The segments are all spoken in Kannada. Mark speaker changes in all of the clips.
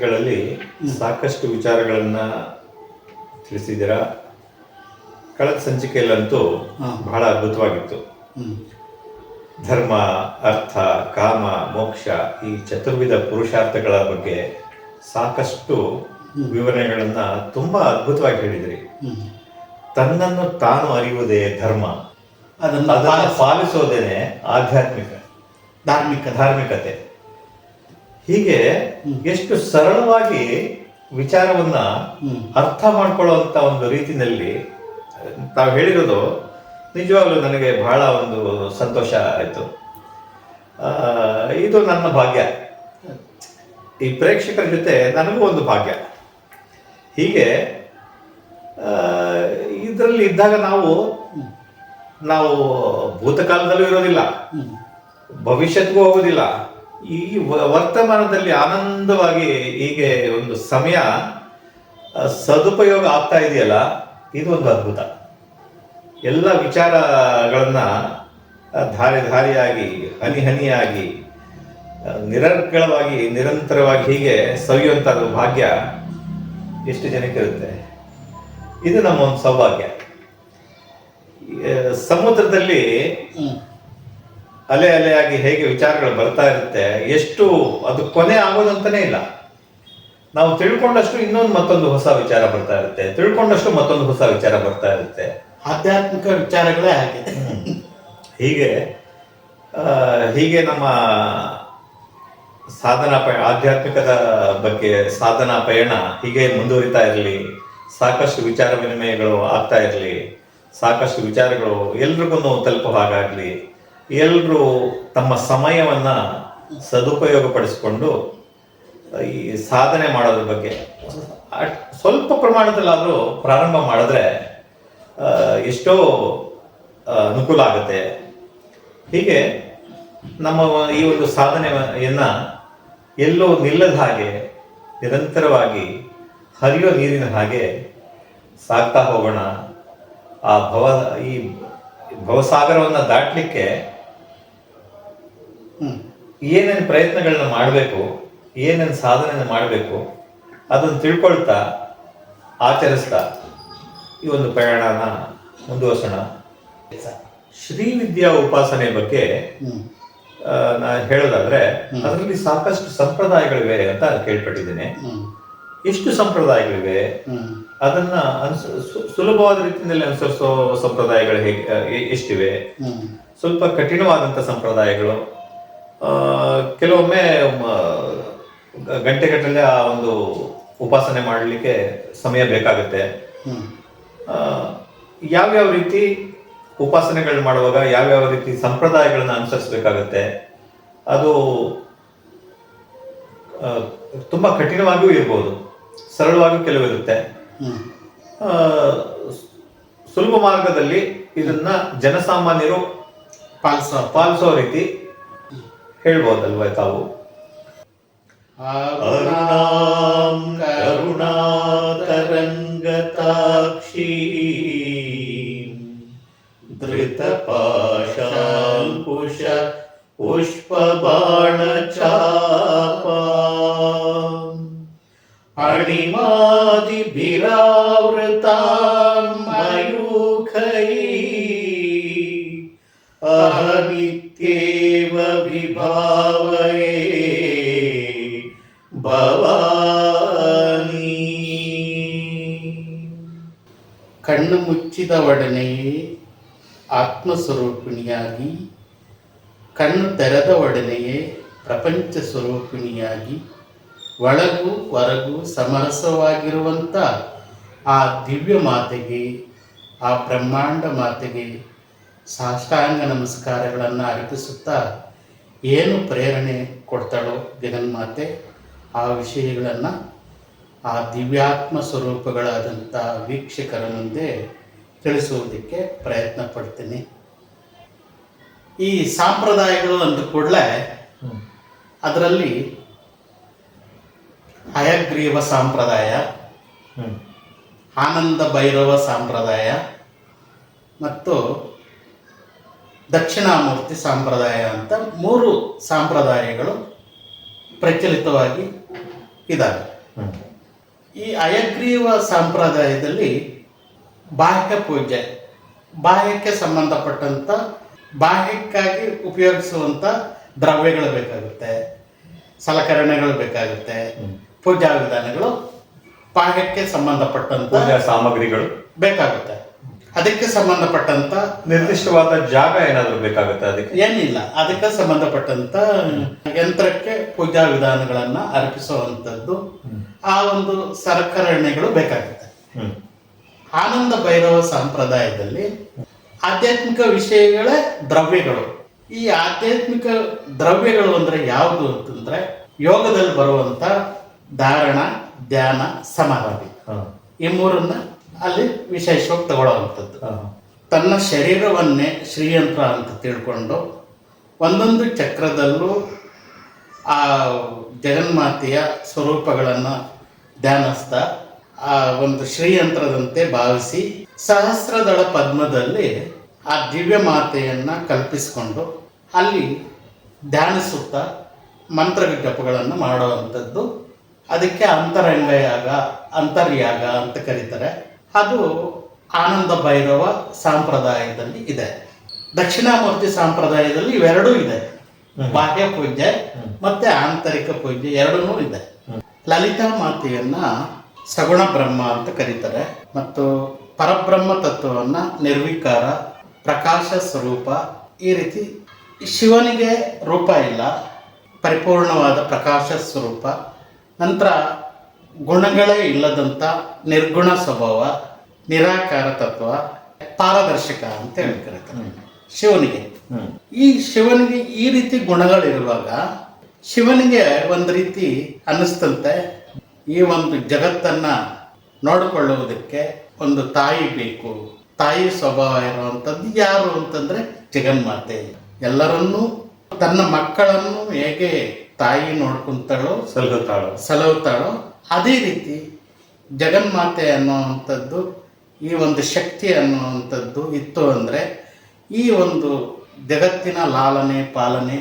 Speaker 1: ಸಂಚಿಕೆಗಳಲ್ಲಿ ಸಾಕಷ್ಟು ವಿಚಾರಗಳನ್ನ ತಿಳಿಸಿದ್ದೀರಾ? ಕಳೆದ ಸಂಚಿಕೆಯಲ್ಲಂತೂ ಬಹಳ ಅದ್ಭುತವಾಗಿತ್ತು. ಧರ್ಮ ಅರ್ಥ ಕಾಮ ಮೋಕ್ಷ ಈ ಚತುರ್ವಿಧ ಪುರುಷಾರ್ಥಗಳ ಬಗ್ಗೆ ಸಾಕಷ್ಟು ವಿವರಣೆಗಳನ್ನ ತುಂಬಾ ಅದ್ಭುತವಾಗಿ ಹೇಳಿದಿರಿ. ತನ್ನನ್ನು ತಾನು ಅರಿಯುವುದೇ ಧರ್ಮ.
Speaker 2: ಅದನ್ನು
Speaker 1: ಅದನ್ನು ಪಾಲಿಸೋದೇನೆ ಆಧ್ಯಾತ್ಮಿಕ.
Speaker 2: ಧಾರ್ಮಿಕ
Speaker 1: ಧಾರ್ಮಿಕತೆ. ಹೀಗೆ ಎಷ್ಟು ಸರಳವಾಗಿ ವಿಚಾರವನ್ನ ಅರ್ಥ ಮಾಡ್ಕೊಳ್ಳುವಂತ ಒಂದು ರೀತಿನಲ್ಲಿ ತಾವು ಹೇಳಿರೋದು ನಿಜವಾಗ್ಲೂ ನನಗೆ ಬಹಳ ಒಂದು ಸಂತೋಷ ಆಯಿತು. ಇದು ನನ್ನ ಭಾಗ್ಯ. ಈ ಪ್ರೇಕ್ಷಕರ ಜೊತೆ ನನಗೂ ಒಂದು ಭಾಗ್ಯ. ಹೀಗೆ ಇದರಲ್ಲಿ ಇದ್ದಾಗ ನಾವು ನಾವು ಭೂತಕಾಲದಲ್ಲೂ ಇರೋದಿಲ್ಲ. ಭವಿಷ್ಯತ್ಗೂ ಹೋಗೋದಿಲ್ಲ. ಈ ವರ್ತಮಾನದಲ್ಲಿ ಆನಂದವಾಗಿ ಹೀಗೆ ಒಂದು ಸಮಯ ಸದುಪಯೋಗ ಆಗ್ತಾ ಇದೆಯಲ್ಲ, ಇದು ಒಂದು ಅದ್ಭುತ. ಎಲ್ಲ ವಿಚಾರಗಳನ್ನ ಧಾರಿ ಧಾರೆ ಧಾರಿಯಾಗಿ, ಹನಿ ಹನಿಯಾಗಿ ನಿರರ್ಗಳವಾಗಿ, ನಿರಂತರವಾಗಿ ಹೀಗೆ ಸವಿಯುವಂತ ಭಾಗ್ಯ ಎಷ್ಟು ಜನಕ್ಕಿರುತ್ತೆ ಇದು ನಮ್ಮ ಒಂದು ಸೌಭಾಗ್ಯ. ಸಮುದ್ರದಲ್ಲಿ. ಅಲೆ ಅಲೆಯಾಗಿ ಹೇಗೆ ವಿಚಾರಗಳು ಬರ್ತಾ ಇರುತ್ತೆ ಎಷ್ಟು ಅದು ಕೊನೆ ಆಗೋದಂತಾನೆ ಇಲ್ಲ. ನಾವು ತಿಳ್ಕೊಂಡಷ್ಟು ಇನ್ನೊಂದು ಮತ್ತೊಂದು ಹೊಸ ವಿಚಾರ ಬರ್ತಾ ಇರುತ್ತೆ ತಿಳ್ಕೊಂಡಷ್ಟು ಮತ್ತೊಂದು ಹೊಸ ವಿಚಾರ ಬರ್ತಾ ಇರುತ್ತೆ.
Speaker 2: ಆಧ್ಯಾತ್ಮಿಕ ವಿಚಾರಗಳೇ ಆಗಿದೆ
Speaker 1: ಹೀಗೆ ಹೀಗೆ ನಮ್ಮ ಸಾಧನಾ ಪಯ ಆಧ್ಯಾತ್ಮಿಕದ ಬಗ್ಗೆ ಸಾಧನಾ ಪಯಣ ಹೀಗೆ ಮುಂದುವರಿತಾ ಇರಲಿ ಸಾಕಷ್ಟು ವಿಚಾರ ವಿನಿಮಯಗಳು ಆಗ್ತಾ ಇರಲಿ ಸಾಕಷ್ಟು ವಿಚಾರಗಳು ಎಲ್ರಿಗೂ ತಲುಪೋ ಹಾಗಾಗ್ಲಿ ಎಲ್ಲರೂ ತಮ್ಮ ಸಮಯವನ್ನ ಸದುಪಯೋಗಪಡಿಸಿಕೊಂಡು, ಈ ಸಾಧನೆ ಮಾಡೋದ್ರ ಬಗ್ಗೆ ಸ್ವಲ್ಪ ಪ್ರಮಾಣದಲ್ಲಾದರೂ ಪ್ರಾರಂಭ ಮಾಡಿದ್ರೆ ಎಷ್ಟೋ ಅನುಕೂಲ ಆಗುತ್ತೆ ಹೀಗೆ ನಮ್ಮ ಈ ಒಂದು ಸಾಧನೆಯನ್ನ ಎಲ್ಲೋ ನಿಲ್ಲದ ಹಾಗೆ, ನಿರಂತರವಾಗಿ ಹರಿಯೋ ನೀರಿನ ಹಾಗೆ ಸಾಗ್ತಾ ಹೋಗೋಣ ಆ ಭವ, ಈ ಭವಸಾಗರವನ್ನು ದಾಟಲಿಕ್ಕೆ. ಏನೇನು ಪ್ರಯತ್ನಗಳನ್ನ ಮಾಡಬೇಕು, ಏನೇನು ಸಾಧನೆಯನ್ನು ಮಾಡಬೇಕು ಅದನ್ನು ತಿಳ್ಕೊಳ್ತಾ ಆಚರಿಸ್ತಾ ಈ ಒಂದು ಪ್ರಯಾಣನ ಮುಂದುವರ್ಸೋಣ ಶ್ರೀ ವಿದ್ಯಾ ಉಪಾಸನೆ ಬಗ್ಗೆ ನಾ ಹೇಳೋದಾದ್ರೆ, ಅದರಲ್ಲಿ ಸಾಕಷ್ಟು ಸಂಪ್ರದಾಯಗಳಿವೆ ಅಂತ ಕೇಳ್ಪಟ್ಟಿದ್ದೇನೆ. ಎಷ್ಟು ಸಂಪ್ರದಾಯಗಳಿವೆ. ಅದನ್ನ ಅನುಸ ಸುಲಭವಾದ ರೀತಿಯಲ್ಲಿ ಅನುಸರಿಸೋ ಸಂಪ್ರದಾಯಗಳು ಹೇಗೆ, ಎಷ್ಟಿವೆ ಸ್ವಲ್ಪ ಕಠಿಣವಾದಂತ ಸಂಪ್ರದಾಯಗಳು ಕೆಲವೊಮ್ಮೆ ಗಂಟೆಗಟ್ಟಲೆ ಆ ಒಂದು ಉಪಾಸನೆ ಮಾಡಲಿಕ್ಕೆ ಸಮಯ ಬೇಕಾಗುತ್ತೆ. ಯಾವ್ಯಾವ ರೀತಿ ಉಪಾಸನೆಗಳು ಮಾಡುವಾಗ ಯಾವ್ಯಾವ ರೀತಿ ಸಂಪ್ರದಾಯಗಳನ್ನ ಅನುಸರಿಸಬೇಕಾಗತ್ತೆ ಅದು ತುಂಬ ಕಠಿಣವಾಗಿಯೂ ಇರ್ಬೋದು ಸರಳವಾಗಿಯೂ ಕೆಲವು ಇರುತ್ತೆ
Speaker 2: ಹ್ಮ್.
Speaker 1: ಆ, ಸುಲಭ ಮಾರ್ಗದಲ್ಲಿ ಇದನ್ನ ಜನಸಾಮಾನ್ಯರು
Speaker 2: ಪಾಲಿಸ.
Speaker 1: ಪಾಲಿಸೋ ರೀತಿ ಹೇಳ್ಬೋದಲ್ವಾ ತಾವು
Speaker 2: ಅರುಣಾಂ
Speaker 1: ಕರುಣಾತರಂಗತಾಕ್ಷಿ ಧೃತಪಾಶಾಂಕುಶ ಪುಷ್ಪಬಾಣ ಚಾಪ ಅಣಿಮಾದಿಭಿರಾವೃತಾಂ
Speaker 2: ಮುಚ್ಚಿದ ಆತ್ಮಸ್ವರೂಪಿಣಿಯಾಗಿ, ಕಣ್ಣು ತೆರೆದ ಒಡನೆಯೇ ಪ್ರಪಂಚ ಸ್ವರೂಪಿಣಿಯಾಗಿ, ಒಳಗೂ ಹೊರಗೂ ಸಮರಸವಾಗಿರುವಂಥ ಆ ದಿವ್ಯ ಮಾತೆಗೆ, ಆ ಬ್ರಹ್ಮಾಂಡ ಮಾತೆಗೆ ಸಾಷ್ಟಾಂಗ ನಮಸ್ಕಾರಗಳನ್ನು ಅರ್ಪಿಸುತ್ತಾ ಏನು ಪ್ರೇರಣೆ ಕೊಡ್ತಾಳೋ ಜಗನ್ಮಾತೆ, ಆ ವಿಷಯಗಳನ್ನು ಆ ದಿವ್ಯಾತ್ಮ ಸ್ವರೂಪಗಳಾದಂಥ ವೀಕ್ಷಕರ ಮುಂದೆ ತಿಳಿಸುವುದಕ್ಕೆ ಪ್ರಯತ್ನ ಪಡ್ತೀನಿ. ಈ ಸಾಂಪ್ರದಾಯಗಳು ಅಂದ ಕೂಡಲೇ ಅದರಲ್ಲಿ ಹಯಗ್ರೀವ ಸಂಪ್ರದಾಯ ಆನಂದ ಭೈರವ ಸಂಪ್ರದಾಯ ಮತ್ತು ದಕ್ಷಿಣಾಮೂರ್ತಿ ಸಂಪ್ರದಾಯ ಅಂತ ಮೂರು ಸಂಪ್ರದಾಯಗಳು ಪ್ರಚಲಿತವಾಗಿ ಇದ್ದಾವೆ ಈ ಅಯಗ್ರೀವ ಸಂಪ್ರದಾಯದಲ್ಲಿ ಬಾಹ್ಯ ಪೂಜೆ. ಬಾಹ್ಯಕ್ಕೆ ಸಂಬಂಧಪಟ್ಟಂಥ ಬಾಹ್ಯಕ್ಕಾಗಿ ಉಪಯೋಗಿಸುವಂಥ ದ್ರವ್ಯಗಳು ಬೇಕಾಗುತ್ತೆ. ಸಲಕರಣೆಗಳು ಬೇಕಾಗುತ್ತೆ. ಪೂಜಾ ವಿಧಾನಗಳು ಬಾಹ್ಯಕ್ಕೆ ಸಂಬಂಧಪಟ್ಟಂತ
Speaker 1: ಸಾಮಗ್ರಿಗಳು.
Speaker 2: ಬೇಕಾಗುತ್ತೆ. ಅದಕ್ಕೆ ಸಂಬಂಧಪಟ್ಟಂತ
Speaker 1: ನಿರ್ದಿಷ್ಟವಾದ ಜಾಗ ಏನಾದರೂ ಬೇಕಾಗುತ್ತೆ ಅದಕ್ಕೆ?
Speaker 2: ಏನಿಲ್ಲ. ಅದಕ್ಕೆ ಸಂಬಂಧಪಟ್ಟಂತ ಯಂತ್ರಕ್ಕೆ ಪೂಜಾ ವಿಧಾನಗಳನ್ನ ಅರ್ಪಿಸುವಂತದ್ದು ಆ ಒಂದು ಸಲಕರಣೆಗಳು ಬೇಕಾಗುತ್ತೆ. ಆನಂದ ಭೈರವ ಸಂಪ್ರದಾಯದಲ್ಲಿ ಆಧ್ಯಾತ್ಮಿಕ ವಿಷಯಗಳೇ ದ್ರವ್ಯಗಳು. ಈ ಆಧ್ಯಾತ್ಮಿಕ ದ್ರವ್ಯಗಳು ಅಂದ್ರೆ ಯಾವುದು ಅಂತಂದ್ರೆ ಯೋಗದಲ್ಲಿ ಬರುವಂತ ಧಾರಣ ಧ್ಯಾನ ಸಮಾಧಿ ಈ ಮೂರನ್ನ ಅಲ್ಲಿ ವಿಶೇಷವಾಗಿ ತಗೊಳ್ಳುವಂಥದ್ದು. ತನ್ನ ಶರೀರವನ್ನೇ ಶ್ರೀಯಂತ್ರ ಅಂತ ತಿಳ್ಕೊಂಡು ಒಂದೊಂದು ಚಕ್ರದಲ್ಲೂ ಆ ಜಗನ್ಮಾತೆಯ ಸ್ವರೂಪಗಳನ್ನು ಧ್ಯಾನಿಸ್ತಾ ಆ ಒಂದು ಶ್ರೀಯಂತ್ರದಂತೆ ಭಾವಿಸಿ ಸಹಸ್ರದಳ ಪದ್ಮದಲ್ಲಿ ಆ ದಿವ್ಯ ಮಾತೆಯನ್ನ ಕಲ್ಪಿಸಿಕೊಂಡು ಅಲ್ಲಿ ಧ್ಯಾನಿಸುತ್ತಾ ಮಂತ್ರ ವಿಜ್ಞಪಗಳನ್ನು ಮಾಡುವಂಥದ್ದು. ಅದಕ್ಕೆ ಅಂತರಂಗಯಾಗ ಅಂತರ್ಯಾಗ ಅಂತ ಕರೀತಾರೆ. ಅದು ಆನಂದ ಭೈರವ ಸಂಪ್ರದಾಯದಲ್ಲಿ ಇದೆ. ದಕ್ಷಿಣಾಮೂರ್ತಿ ಸಂಪ್ರದಾಯದಲ್ಲಿ ಇವೆರಡೂ ಇದೆ. ಬಾಹ್ಯ ಪೂಜೆ ಮತ್ತೆ ಆಂತರಿಕ ಪೂಜೆ ಎರಡೂ ಇದೆ. ಲಲಿತಾ ಮಾತೆಯನ್ನ ಸಗುಣ ಬ್ರಹ್ಮ ಅಂತ ಕರೀತಾರೆ. ಮತ್ತು ಪರಬ್ರಹ್ಮ ತತ್ವವನ್ನ ನಿರ್ವಿಕಾರ ಪ್ರಕಾಶ ಸ್ವರೂಪ ಈ ರೀತಿ ಶಿವನಿಗೆ ರೂಪ ಇಲ್ಲ. ಪರಿಪೂರ್ಣವಾದ ಪ್ರಕಾಶ ಸ್ವರೂಪ. ನಂತರ ಗುಣಗಳೇ ಇಲ್ಲದಂಥ ನಿರ್ಗುಣ ಸ್ವಭಾವ ನಿರಾಕಾರ ತತ್ವ ಪಾರದರ್ಶಕ ಅಂತ ಹೇಳಿ ಕರೀತಾರೆ. ಶಿವನಿಗೆ. ಈ ಶಿವನಿಗೆ ಈ ರೀತಿ ಗುಣಗಳಿರುವಾಗ ಶಿವನಿಗೆ ಒಂದು ರೀತಿ ಅನ್ನಿಸ್ತಂತೆ. ಈ ಒಂದು ಜಗತ್ತನ್ನ ನೋಡಿಕೊಳ್ಳುವುದಕ್ಕೆ ಒಂದು ತಾಯಿ ಬೇಕು. ತಾಯಿ ಸ್ವಭಾವ ಇರುವಂಥದ್ದು ಯಾರು ಅಂತಂದ್ರೆ ಜಗನ್ಮಾತೆ. ಎಲ್ಲರನ್ನೂ ತನ್ನ ಮಕ್ಕಳನ್ನು ಹೇಗೆ ತಾಯಿ ನೋಡ್ಕೊಂತಾಳೋ
Speaker 1: ಸಲಹುತ್ತಾಳೋ.
Speaker 2: ಸಲಹುತ್ತಾಳೋ ಅದೇ ರೀತಿ ಜಗನ್ಮಾತೆ ಅನ್ನುವಂಥದ್ದು ಈ ಒಂದು ಶಕ್ತಿ ಅನ್ನುವಂಥದ್ದು ಇತ್ತು ಅಂದರೆ ಈ ಒಂದು ಜಗತ್ತಿನ ಲಾಲನೆ ಪಾಲನೆ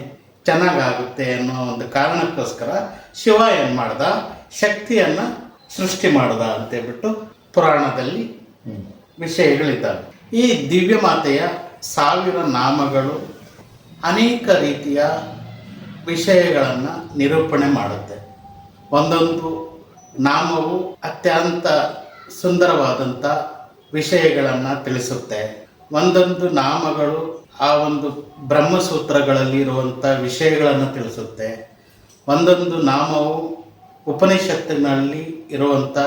Speaker 2: ಚೆನ್ನಾಗಾಗುತ್ತೆ ಅನ್ನೋ ಒಂದು ಕಾರಣಕ್ಕೋಸ್ಕರ ಶಿವ ಏನು ಮಾಡ್ದ? ಶಕ್ತಿಯನ್ನು ಸೃಷ್ಟಿ ಮಾಡಿದ ಅಂತ ಹೇಳ್ಬಿಟ್ಟು ಪುರಾಣದಲ್ಲಿ ವಿಷಯಗಳಿದ್ದಾವೆ. ಈ ದಿವ್ಯ ಮಾತೆಯ ಸಾವಿರ ನಾಮಗಳು ಅನೇಕ ರೀತಿಯ ವಿಷಯಗಳನ್ನು ನಿರೂಪಣೆ ಮಾಡುತ್ತೆ. ಒಂದೊಂದು ನಾಮವು ಅತ್ಯಂತ ಸುಂದರವಾದಂಥ ವಿಷಯಗಳನ್ನು ತಿಳಿಸುತ್ತೆ. ಒಂದೊಂದು ನಾಮಗಳು ಆ ಒಂದು ಬ್ರಹ್ಮಸೂತ್ರಗಳಲ್ಲಿ ಇರುವಂಥ ವಿಷಯಗಳನ್ನು ತಿಳಿಸುತ್ತೆ. ಒಂದೊಂದು ನಾಮವು ಉಪನಿಷತ್ತಿನಲ್ಲಿ ಇರುವಂಥ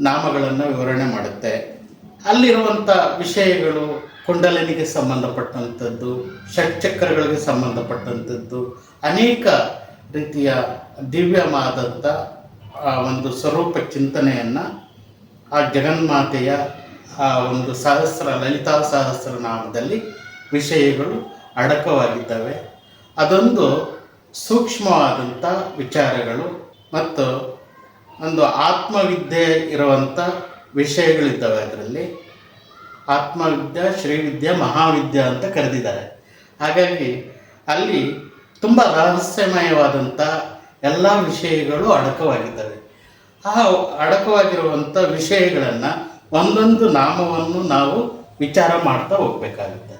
Speaker 2: ನಾಮಗಳನ್ನು ವಿವರಣೆ ಮಾಡುತ್ತೆ. ಅಲ್ಲಿರುವಂಥ ವಿಷಯಗಳು ಕುಂಡಲಿನಿಗೆ ಸಂಬಂಧಪಟ್ಟಂಥದ್ದು, ಷಟ್ಚಕ್ರಗಳಿಗೆ ಸಂಬಂಧಪಟ್ಟಂಥದ್ದು, ಅನೇಕ ರೀತಿಯ ದಿವ್ಯವಾದಂಥ ಒಂದು ಸ್ವರೂಪ ಚಿಂತನೆಯನ್ನು ಆ ಜಗನ್ಮಾತೆಯ, ಆ, ಒಂದು ಸಹಸ್ರ, ಲಲಿತಾ ಸಹಸ್ರ ನಾಮದಲ್ಲಿ ವಿಷಯಗಳು ಅಡಕವಾಗಿದ್ದಾವೆ. ಅದೊಂದು ಸೂಕ್ಷ್ಮವಾದಂಥ ವಿಚಾರಗಳು. ಮತ್ತು ಒಂದು ಆತ್ಮವಿದ್ಯೆ ಇರುವಂಥ ವಿಷಯಗಳಿದ್ದಾವೆ ಅದರಲ್ಲಿ. ಆತ್ಮವಿದ್ಯಾ ಶ್ರೀವಿದ್ಯಾ ಮಹಾವಿದ್ಯಾ ಅಂತ ಕರೆದಿದ್ದಾರೆ. ಹಾಗಾಗಿ ಅಲ್ಲಿ ತುಂಬ ರಹಸ್ಯಮಯವಾದಂಥ ಎಲ್ಲ ವಿಷಯಗಳು ಅಡಕವಾಗಿದ್ದಾವೆ. ಆ ಅಡಕವಾಗಿರುವಂಥ ವಿಷಯಗಳನ್ನು ಒಂದೊಂದು ನಾಮವನ್ನು ನಾವು ವಿಚಾರ ಮಾಡ್ತಾ ಹೋಗ್ಬೇಕಾಗುತ್ತೆ.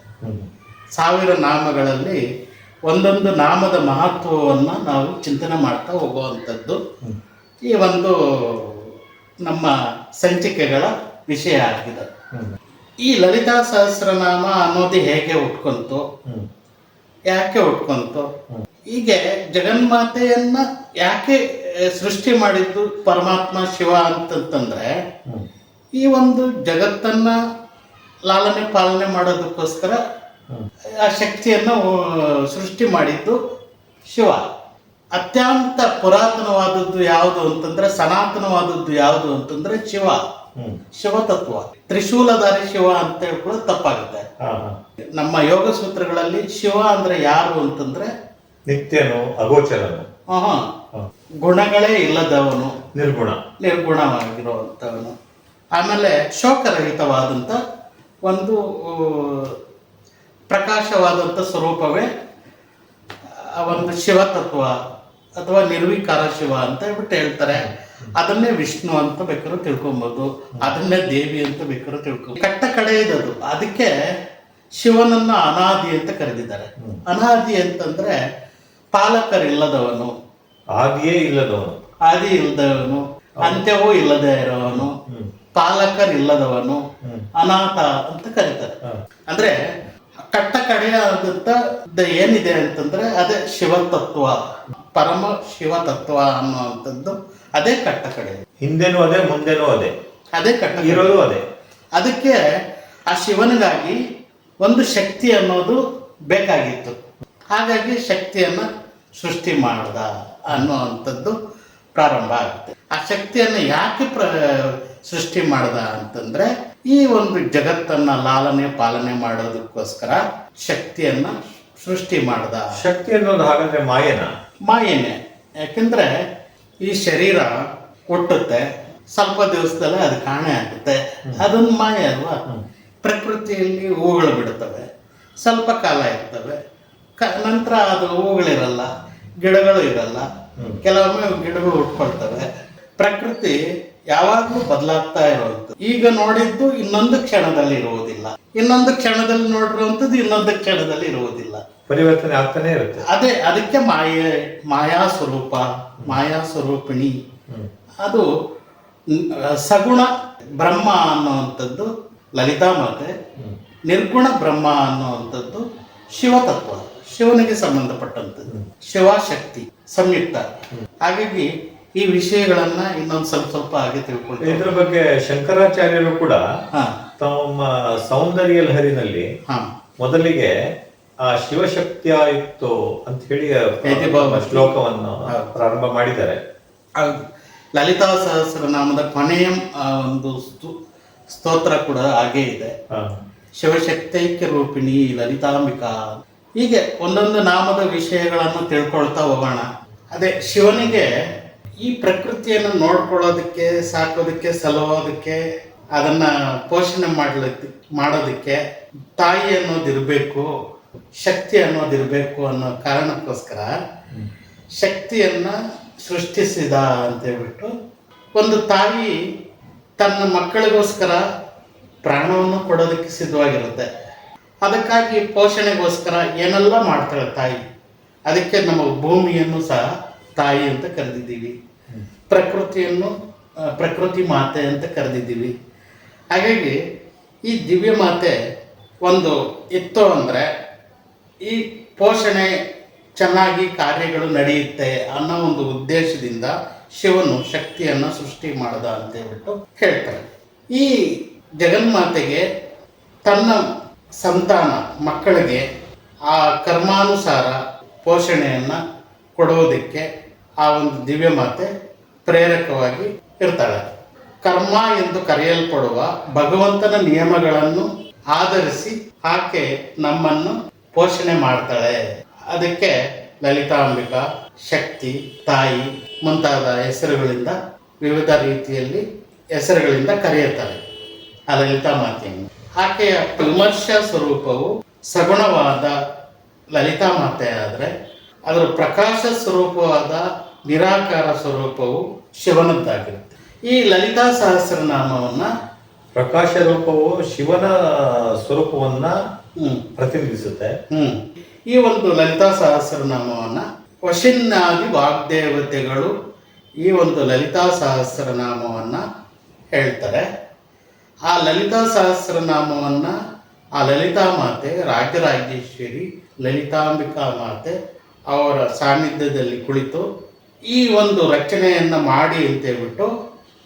Speaker 2: ಸಾವಿರ ನಾಮಗಳಲ್ಲಿ ಒಂದೊಂದು ನಾಮದ ಮಹತ್ವವನ್ನು ನಾವು ಚಿಂತನೆ ಮಾಡ್ತಾ ಹೋಗುವಂಥದ್ದು ಈ ಒಂದು ನಮ್ಮ ಸಂಚಿಕೆಗಳ ವಿಷಯ ಆಗಿದೆ ಈ ಲಲಿತಾ ಸಹಸ್ರನಾಮ ಅನ್ನೋದು ಹೇಗೆ ಉಟ್ಕೊಂತು ಯಾಕೆ ಉಟ್ಕೊಂತು ಹೀಗೆ ಜಗನ್ಮಾತೆಯನ್ನ ಯಾಕೆ ಸೃಷ್ಟಿ ಮಾಡಿದ್ದು ಪರಮಾತ್ಮ ಶಿವ ಅಂತಂತಂದ್ರೆ. ಈ ಒಂದು ಜಗತ್ತನ್ನ ಲಾಲನೆ ಪಾಲನೆ ಮಾಡೋದಕ್ಕೋಸ್ಕರ. ಆ ಶಕ್ತಿಯನ್ನು ಸೃಷ್ಟಿ ಮಾಡಿದ್ದು ಶಿವ. ಅತ್ಯಂತ ಪುರಾತನವಾದದ್ದು ಯಾವುದು ಅಂತಂದ್ರೆ ಸನಾತನವಾದದ್ದು ಯಾವುದು ಅಂತಂದ್ರೆ ಶಿವ. ಶಿವತತ್ವ. ತ್ರಿಶೂಲಧಾರಿ ಶಿವ ಅಂತ ಹೇಳ್ಕೊಳ್ಳೋದು ತಪ್ಪಾಗುತ್ತೆ.
Speaker 1: ಹಾ ಹಾ.
Speaker 2: ನಮ್ಮ ಯೋಗ ಸೂತ್ರಗಳಲ್ಲಿ ಶಿವ ಅಂದ್ರೆ ಯಾರು ಅಂತಂದ್ರೆ
Speaker 1: ನಿತ್ಯನು ಅಗೋಚರನು.
Speaker 2: ಗುಣಗಳೇ ಇಲ್ಲದವನು.
Speaker 1: ನಿರ್ಗುಣ.
Speaker 2: ನಿರ್ಗುಣವಾಗಿರುವಂತವನು ಆಮೇಲೆ ಶೋಕರಹಿತವಾದಂತ ಒಂದು ಪ್ರಕಾಶವಾದಂಥ ಸ್ವರೂಪವೇ ಒಂದು ಶಿವತತ್ವ ಅಥವಾ ನಿರ್ವಿಕಾರ ಶಿವ ಅಂತ ಹೇಳ್ಬಿಟ್ಟು ಹೇಳ್ತಾರೆ. ಅದನ್ನೇ ವಿಷ್ಣು ಅಂತ ಬೇಕಾದ್ರೂ ತಿಳ್ಕೊಬೋದು. ಅದನ್ನೇ ದೇವಿ ಅಂತ ಬೇಕಾದ್ರೂ ತಿಳ್ಕೊಬೋದು. ಕಟ್ಟ ಕಡೆ ಇದದು ಅದಕ್ಕೆ ಶಿವನನ್ನ ಅನಾದಿ ಅಂತ ಕರೆದಿದ್ದಾರೆ. ಅನಾದಿ ಅಂತಂದ್ರೆ ಪಾಲಕರಿಲ್ಲದವನು.
Speaker 1: ಆದಿಯೇ ಇಲ್ಲದವನು.
Speaker 2: ಆದಿ ಇಲ್ಲದವನು. ಅಂತ್ಯವೂ ಇಲ್ಲದೆ ಇರೋವನು. ಪಾಲಕರಿಲ್ಲದವನು. ಅನಾಥ ಅಂತ ಕರೀತಾರೆ. ಅಂದ್ರೆ ಕಟ್ಟ ಕಡೆಯಾದಂತ ದ- ಏನಿದೆ ಅಂತಂದ್ರೆ ಅದೇ ಶಿವತತ್ವ ಪರಮ ಶಿವತತ್ವ ಅನ್ನುವಂಥದ್ದು ಅದೇ ಕಟ್ಟ ಕಡೆ
Speaker 1: ಹಿಂದೆನೂ ಅದೇ ಮುಂದೆನೂ ಅದೇ.
Speaker 2: ಅದೇ ಕಟ್ಟ.
Speaker 1: ಇರೋದು ಅದೇ.
Speaker 2: ಅದಕ್ಕೆ ಆ ಶಿವನಿಗಾಗಿ ಒಂದು ಶಕ್ತಿ ಅನ್ನೋದು ಬೇಕಾಗಿತ್ತು. ಹಾಗಾಗಿ ಶಕ್ತಿಯನ್ನ ಸೃಷ್ಟಿ ಮಾಡ್ದ ಅನ್ನುವಂಥದ್ದು ಪ್ರಾರಂಭ ಆಗುತ್ತೆ. ಆ ಶಕ್ತಿಯನ್ನು ಯಾಕೆ ಪ್ರ ಸೃಷ್ಟಿ ಮಾಡ್ದ ಅಂತಂದ್ರೆ ಈ ಒಂದು ಜಗತ್ತನ್ನ ಲಾಲನೆ ಪಾಲನೆ ಮಾಡೋದಕ್ಕೋಸ್ಕರ ಶಕ್ತಿಯನ್ನ ಸೃಷ್ಟಿ ಮಾಡಿದ.
Speaker 1: ಶಕ್ತಿ ಅನ್ನೋದು ಹಾಗಾದ್ರೆ ಮಾಯನ?
Speaker 2: ಮಾಯೇನೆ. ಯಾಕಂದ್ರೆ ಈ ಶರೀರ ಹುಟ್ಟುತ್ತೆ ಸ್ವಲ್ಪ ದಿವಸದಲ್ಲೇ ಅದು ಕಾಣೆ ಆಗುತ್ತೆ. ಅದೊಂದು ಮಾಯ ಅಲ್ವಾ? ಪ್ರಕೃತಿಯಲ್ಲಿ ಹೂಗಳು ಬಿಡುತ್ತವೆ ಸ್ವಲ್ಪ ಕಾಲ ಇರ್ತವೆ. ಕ ನಂತರ ಅದು ಹೂಗಳಿರಲ್ಲ ಗಿಡಗಳು ಇರಲ್ಲ. ಕೆಲವೊಮ್ಮೆ ಗಿಡಗಳು ಉಟ್ಕೊಳ್ತವೆ ಪ್ರಕೃತಿ ಯಾವಾಗಲೂ ಬದಲಾಗ್ತಾ ಇರುವಂಥದ್ದು. ಈಗ ನೋಡಿದ್ದು ಇನ್ನೊಂದು ಕ್ಷಣದಲ್ಲಿ ಇರುವುದಿಲ್ಲ. ಇನ್ನೊಂದು ಕ್ಷಣದಲ್ಲಿ ನೋಡಿರುವಂಥದ್ದು ಇನ್ನೊಂದು ಕ್ಷಣದಲ್ಲಿ ಇರುವುದಿಲ್ಲ.
Speaker 1: ಪರಿವರ್ತನೆ ಆಗ್ತಾನೆ ಇರುತ್ತೆ.
Speaker 2: ಅದೇ ಅದಕ್ಕೆ ಮಾಯೆ ಮಾಯಾ ಸ್ವರೂಪ ಮಾಯಾ ಸ್ವರೂಪಿಣಿ. ಅದು ಸಗುಣ ಬ್ರಹ್ಮ ಅನ್ನುವಂಥದ್ದು ಲಲಿತಾ ಮಾತೆ. ನಿರ್ಗುಣ ಬ್ರಹ್ಮ ಅನ್ನುವಂಥದ್ದು ಶಿವತತ್ವ. ಶಿವನಿಗೆ ಸಂಬಂಧಪಟ್ಟಂಥದ್ದು. ಶಿವಶಕ್ತಿ ಸಂಯುಕ್ತ. ಹಾಗಾಗಿ ಈ ವಿಷಯಗಳನ್ನ ಇನ್ನೊಂದು ಸ್ವಲ್ಪ ಸ್ವಲ್ಪ ಹಾಗೆ ತಿಳ್ಕೊಳ್ತೀವಿ
Speaker 1: ಇದ್ರ ಬಗ್ಗೆ ಶಂಕರಾಚಾರ್ಯರು ಕೂಡ ತಮ್ಮ ಸೌಂದರ್ಯ ಲಹರಿನಲ್ಲಿ ಮೊದಲಿಗೆ ಆ ಶಿವಶಕ್ತಿಯಾಯಿತು ಅಂತ ಹೇಳಿ. ಶ್ಲೋಕವನ್ನು ಪ್ರಾರಂಭ ಮಾಡಿದ್ದಾರೆ.
Speaker 2: ಲಲಿತಾ ಸಹಸ್ರನಾಮದ ಕೊನೆಯ ಒಂದು ಸ್ತೋತ್ರ ಕೂಡ ಹಾಗೆ ಇದೆ. ಶಿವಶಕ್ತೈಕ್ಯ ರೂಪಿಣಿ ಲಲಿತಾಂಬಿಕಾ. ಹೀಗೆ ಒಂದೊಂದು ನಾಮದ ವಿಷಯಗಳನ್ನು ತಿಳ್ಕೊಳ್ತಾ ಹೋಗೋಣ. ಅದೇ ಶಿವನಿಗೆ ಈ ಪ್ರಕೃತಿಯನ್ನು ನೋಡ್ಕೊಳ್ಳೋದಕ್ಕೆ, ಸಾಕೋದಕ್ಕೆ ಸಲುவோದಕ್ಕೆ ಅದನ್ನ ಪೋಷಣೆ ಮಾಡ್ಲಿಕ್ಕೆ, ಮಾಡೋದಕ್ಕೆ ತಾಯಿ ಅನ್ನೋದಿರಬೇಕು ಶಕ್ತಿ ಅನ್ನೋದಿರಬೇಕು ಅನ್ನೋ ಕಾರಣಕ್ಕೋಸ್ಕರ ಶಕ್ತಿಯನ್ನ ಸೃಷ್ಟಿಸಿದ ಅಂತ ಹೇಳ್ಬಿಟ್ಟು ಒಂದು ತಾಯಿ ತನ್ನ ಮಕ್ಕಳಿಗೋಸ್ಕರ ಪ್ರಾಣವನ್ನು ಕೊಡೋದಕ್ಕೆ ಸಿದ್ಧವಾಗಿರುತ್ತೆ. ಅದಕ್ಕಾಗಿ ಪೋಷಣೆಗೋಸ್ಕರ ಏನೆಲ್ಲ ಮಾಡ್ತಾಳೆ ತಾಯಿ? ಅದಕ್ಕೆ ನಮ್ಮ ಭೂಮಿಯನ್ನು ಸಹ ತಾಯಿ ಅಂತ ಕರೆದಿದ್ದೀವಿ. ಪ್ರಕೃತಿಯನ್ನು ಪ್ರಕೃತಿ ಮಾತೆ ಅಂತ ಕರೆದಿದ್ದೀವಿ. ಹಾಗಾಗಿ ಈ ದಿವ್ಯ ಮಾತೆ ಒಂದು ಇತ್ತು ಅಂದರೆ ಈ ಪೋಷಣೆ ಚೆನ್ನಾಗಿ ಕಾರ್ಯಗಳು ನಡೆಯುತ್ತೆ ಅನ್ನೋ ಒಂದು ಉದ್ದೇಶದಿಂದ ಶಿವನು ಶಕ್ತಿಯನ್ನು ಸೃಷ್ಟಿ ಮಾಡಿದ ಅಂತ ಹೇಳ್ಬಿಟ್ಟು ಹೇಳ್ತಾರೆ. ಈ ಜಗನ್ಮಾತೆಗೆ ತನ್ನ ಸಂತಾನ ಮಕ್ಕಳಿಗೆ ಆ ಕರ್ಮಾನುಸಾರ ಪೋಷಣೆಯನ್ನು ಕೊಡೋದಕ್ಕೆ ಆ ಒಂದು ದಿವ್ಯ ಮಾತೆ ಪ್ರೇರಕವಾಗಿ ಇರ್ತಾಳೆ. ಕರ್ಮ ಎಂದು ಕರೆಯಲ್ಪಡುವ ಭಗವಂತನ ನಿಯಮಗಳನ್ನು ಆಧರಿಸಿ ಆಕೆ ನಮ್ಮನ್ನು ಪೋಷಣೆ ಮಾಡ್ತಾಳೆ. ಅದಕ್ಕೆ ಲಲಿತಾಂಬಿಕಾ, ಶಕ್ತಿ, ತಾಯಿ ಮುಂತಾದ ಹೆಸರುಗಳಿಂದ ವಿವಿಧ ರೀತಿಯಲ್ಲಿ ಹೆಸರುಗಳಿಂದ ಕರೆಯುತ್ತಾರೆ ಆ ಲಲಿತಾ ಮಾತೆಯನ್ನು. ಆಕೆಯ ವಿಮರ್ಶ ಸ್ವರೂಪವು ಸಗುಣವಾದ ಲಲಿತಾ ಮಾತೆ ಆದರೆ ಅದರ ಪ್ರಕಾಶ ಸ್ವರೂಪವಾದ ನಿರಾಕಾರ ಸ್ವರೂಪವು ಶಿವನದ್ದಾಗಿರುತ್ತೆ. ಈ ಲಲಿತಾ ಸಹಸ್ರನಾಮವನ್ನ
Speaker 1: ಪ್ರಕಾಶ ರೂಪವು ಶಿವನ ಸ್ವರೂಪವನ್ನ ಪ್ರತಿನಿಧಿಸುತ್ತೆ.
Speaker 2: ಹ್ಮ್. ಈ ಒಂದು ಲಲಿತಾ ಸಹಸ್ರನಾಮವನ್ನ ವಶಿನ್ನಾದಿ ವಾಗ್ದೇವತೆಗಳು ಈ ಒಂದು ಲಲಿತಾ ಸಹಸ್ರನಾಮವನ್ನ ಹೇಳ್ತಾರೆ. ಆ ಲಲಿತಾ ಸಹಸ್ರನಾಮವನ್ನ ಆ ಲಲಿತಾ ಮಾತೆ ರಾಜರಾಜೇಶ್ವರಿ ಲಲಿತಾಂಬಿಕಾ ಮಾತೆ ಅವರ ಸಾನ್ನಿಧ್ಯದಲ್ಲಿ ಕುಳಿತು ಈ ಒಂದು ರಚನೆಯನ್ನು ಮಾಡಿ ಅಂತ ಹೇಳ್ಬಿಟ್ಟು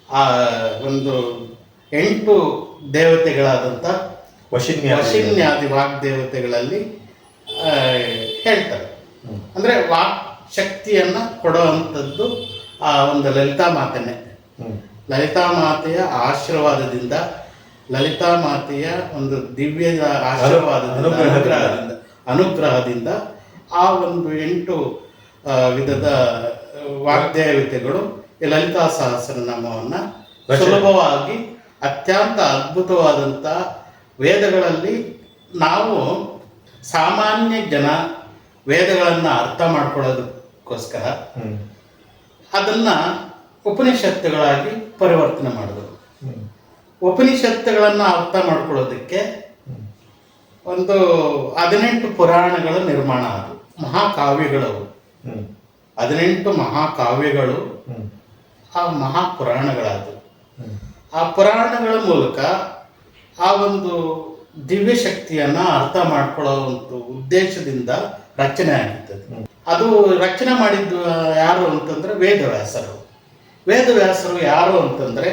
Speaker 2: ಆ ಒಂದು ಎಂಟು ದೇವತೆಗಳಾದಂಥ
Speaker 1: ವಶಿನ್ಯ
Speaker 2: ವಶಿನ್ಯಾದಿ ವಾಗ್ದೇವತೆಗಳಲ್ಲಿ ಹೇಳ್ತಾರೆ. ಅಂದರೆ ವಾಕ್ ಶಕ್ತಿಯನ್ನ ಕೊಡುವಂಥದ್ದು ಆ ಒಂದು ಲಲಿತಾ ಮಾತನೆ. ಲಲಿತಾ ಮಾತೆಯ ಆಶೀರ್ವಾದದಿಂದ ಲಲಿತಾ ಮಾತೆಯ ಒಂದು ದಿವ್ಯ ಆಶೀರ್ವಾದದಿಂದ
Speaker 1: ಅನುಗ್ರಹದಿಂದ.
Speaker 2: ಅನುಗ್ರಹದಿಂದ ಆ ಒಂದು ಎಂಟು ವಿಧದ ವಾಗ್ದೇವತೆಗಳು ಈ ಲಲಿತಾ ಸಹಸ್ರನಾಮವನ್ನ. ಸುಲಭವಾಗಿ ಅತ್ಯಂತ ಅದ್ಭುತವಾದಂಥ ವೇದಗಳಲ್ಲಿ ನಾವು ಸಾಮಾನ್ಯ ಜನ ವೇದಗಳನ್ನು ಅರ್ಥ ಮಾಡ್ಕೊಳ್ಳೋದಕ್ಕೋಸ್ಕರ ಅದನ್ನ ಉಪನಿಷತ್ತುಗಳಾಗಿ ಪರಿವರ್ತನೆ ಮಾಡಿದ್ರು. ಉಪನಿಷತ್ತುಗಳನ್ನು ಅರ್ಥ ಮಾಡ್ಕೊಳ್ಳೋದಕ್ಕೆ ಒಂದು ಹದಿನೆಂಟು ಪುರಾಣಗಳ ನಿರ್ಮಾಣ ಅದು ಮಹಾಕಾವ್ಯಗಳು
Speaker 1: ಹ್ಮ್.
Speaker 2: ಹದಿನೆಂಟು ಮಹಾಕಾವ್ಯಗಳು ಆ ಮಹಾಪುರಾಣಗಳಾದವು. ಆ ಪುರಾಣಗಳ ಮೂಲಕ ಆ ಒಂದು ದಿವ್ಯ ಶಕ್ತಿಯನ್ನ ಅರ್ಥ ಮಾಡ್ಕೊಳ್ಳೋ ಒಂದು ಉದ್ದೇಶದಿಂದ ರಚನೆ ಆಗಿರ್ತದೆ ಅದು ರಚನೆ ಮಾಡಿದ್ದು ಯಾರು ಅಂತಂದ್ರೆ ವೇದವ್ಯಾಸರು. ವೇದವ್ಯಾಸರು ಯಾರು ಅಂತಂದ್ರೆ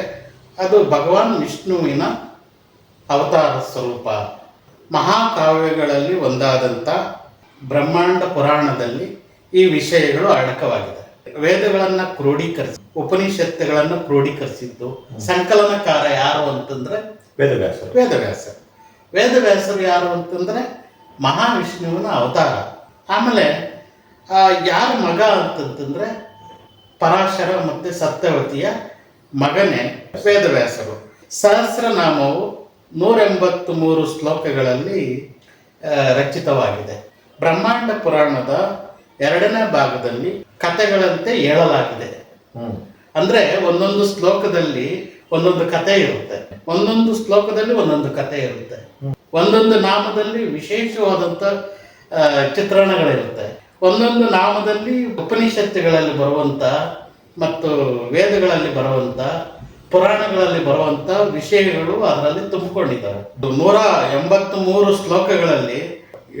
Speaker 2: ಅದು ಭಗವಾನ್ ವಿಷ್ಣುವಿನ ಅವತಾರ ಸ್ವರೂಪ. ಮಹಾಕಾವ್ಯಗಳಲ್ಲಿ ಒಂದಾದಂಥ ಬ್ರಹ್ಮಾಂಡ ಪುರಾಣದಲ್ಲಿ ಈ ವಿಷಯಗಳು ಅಡಕವಾಗಿದೆ ವೇದಗಳನ್ನು ಕ್ರೋಢೀಕರಿಸಿ ಉಪನಿಷತ್ತುಗಳನ್ನು ಕ್ರೋಢೀಕರಿಸಿದ್ದು ಸಂಕಲನಕಾರ ಯಾರು ಅಂತಂದ್ರೆ
Speaker 1: ವೇದವ್ಯಾಸರು.
Speaker 2: ವೇದವ್ಯಾಸ ವೇದವ್ಯಾಸರು ಯಾರು ಅಂತಂದ್ರೆ ಮಹಾವಿಷ್ಣುವಿನ ಅವತಾರ. ಆಮೇಲೆ ಯಾರು ಮಗ ಅಂತಂತಂದ್ರೆ ಪರಾಶರ ಮತ್ತೆ ಸತ್ಯವತಿಯ ಮಗನೇ ವೇದವ್ಯಾಸರು. ಸಹಸ್ರನಾಮವು ನೂರ ಎಂಬತ್ತು ಮೂರು ಶ್ಲೋಕಗಳಲ್ಲಿ ರಚಿತವಾಗಿದೆ. ಬ್ರಹ್ಮಾಂಡ ಪುರಾಣದ ಎರಡನೇ ಭಾಗದಲ್ಲಿ ಕಥೆಗಳಂತೆ ಹೇಳಲಾಗಿದೆ. ಅಂದ್ರೆ ಒಂದೊಂದು ಶ್ಲೋಕದಲ್ಲಿ ಒಂದೊಂದು ಕಥೆ ಇರುತ್ತೆ. ಒಂದೊಂದು ಶ್ಲೋಕದಲ್ಲಿ ಒಂದೊಂದು ಕಥೆ ಇರುತ್ತೆ. ಒಂದೊಂದು ನಾಮದಲ್ಲಿ ವಿಶೇಷವಾದಂಥ ಚಿತ್ರಣಗಳಿರುತ್ತೆ. ಒಂದೊಂದು ನಾಮದಲ್ಲಿ ಉಪನಿಷತ್ತುಗಳಲ್ಲಿ ಬರುವಂಥ ಮತ್ತು ವೇದಗಳಲ್ಲಿ ಬರುವಂಥ ಪುರಾಣಗಳಲ್ಲಿ ಬರುವಂಥ ವಿಷಯಗಳು ಅದರಲ್ಲಿ ತುಂಬಿಕೊಂಡಿದ್ದಾರೆ ನೂರ ಎಂಬತ್ತ್ ಮೂರು ಶ್ಲೋಕಗಳಲ್ಲಿ